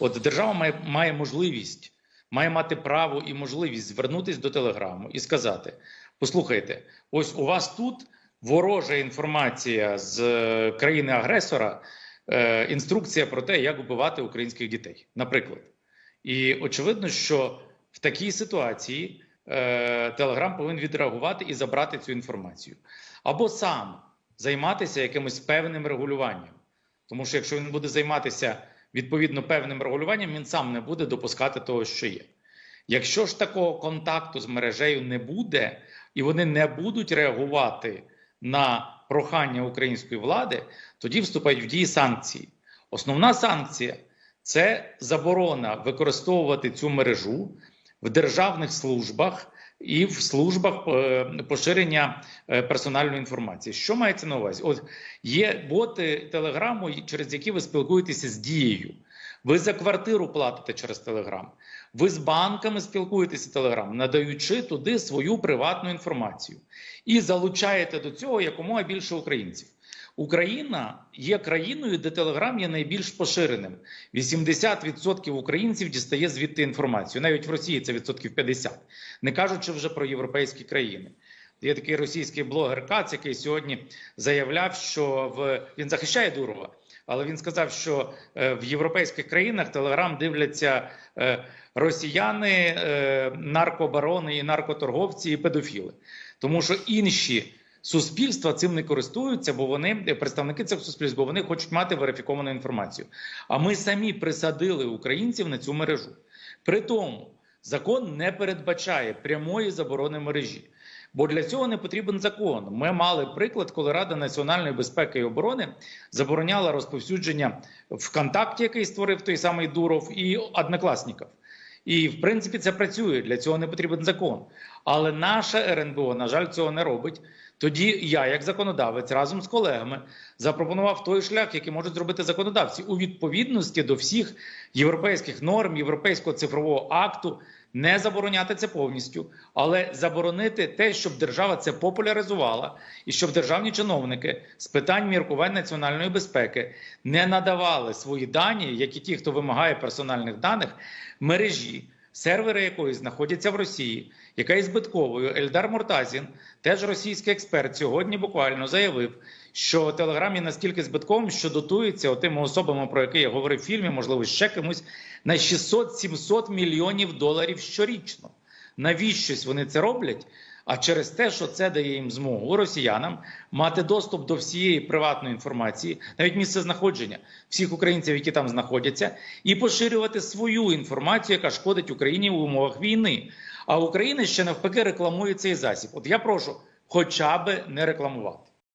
От держава має, має можливість, має мати право і можливість звернутися до телеграму і сказати: послухайте, ось у вас тут ворожа інформація з е, країни-агресора, е, інструкція про те, як вбивати українських дітей, наприклад. І очевидно, що в такій ситуації е, Телеграм повинен відреагувати і забрати цю інформацію, або сам займатися якимось певним регулюванням. Тому що якщо він буде займатися відповідно певним регулюванням, він сам не буде допускати того, що є. Якщо ж такого контакту з мережею не буде, і вони не будуть реагувати на прохання української влади, тоді вступають в дії санкції. Основна санкція це заборона використовувати цю мережу в державних службах і в службах е, поширення е, персональної інформації. Що мається на увазі? От є боти телеграму, через які ви спілкуєтеся з дією. Ви за квартиру платите через Телеграм. Ви з банками спілкуєтеся Телеграм, надаючи туди свою приватну інформацію і залучаєте до цього якомога більше українців. Україна є країною, де Телеграм є найбільш поширеним. 80% українців дістає звідти інформацію. Навіть в Росії це відсотків 50, не кажучи вже про європейські країни. Є такий російський блогер Кац, який сьогодні заявляв, що в він захищає Дурова, але він сказав, що е, в європейських країнах Телеграм дивляться е, росіяни, е, наркобарони і наркоторговці і педофіли, тому що інші. Суспільства цим не користуються, бо вони представники цих суспільств, бо вони хочуть мати верифіковану інформацію. А ми самі присадили українців на цю мережу. При тому закон не передбачає прямої заборони мережі. Бо для цього не потрібен закон. Ми мали приклад, коли Рада національної безпеки і оборони забороняла розповсюдження ВКонтакті, який створив той самий Дуров, і однокласників. І в принципі це працює. Для цього не потрібен закон. Але наша РНБО, на жаль, цього не робить. Тоді я, як законодавець, разом з колегами запропонував той шлях, який можуть зробити законодавці у відповідності до всіх європейських норм, європейського цифрового акту, не забороняти це повністю, але заборонити те, щоб держава це популяризувала, і щоб державні чиновники з питань міркувань національної безпеки не надавали свої дані, як і ті, хто вимагає персональних даних, мережі сервери якої знаходяться в Росії, яка є збитковою. Ельдар Муртазін, теж російський експерт, сьогодні буквально заявив, що Телеграм є настільки збитковим, що дотується тими особами, про які я говорив в фільмі, можливо, ще комусь на 600-700 мільйонів доларів щорічно. Навіщось вони це роблять? А через те, що це дає їм змогу росіянам мати доступ до всієї приватної інформації, навіть місце знаходження всіх українців, які там знаходяться, і поширювати свою інформацію, яка шкодить Україні в умовах війни. А Україна ще навпаки рекламує цей засіб. От я прошу, хоча би не рекламувати.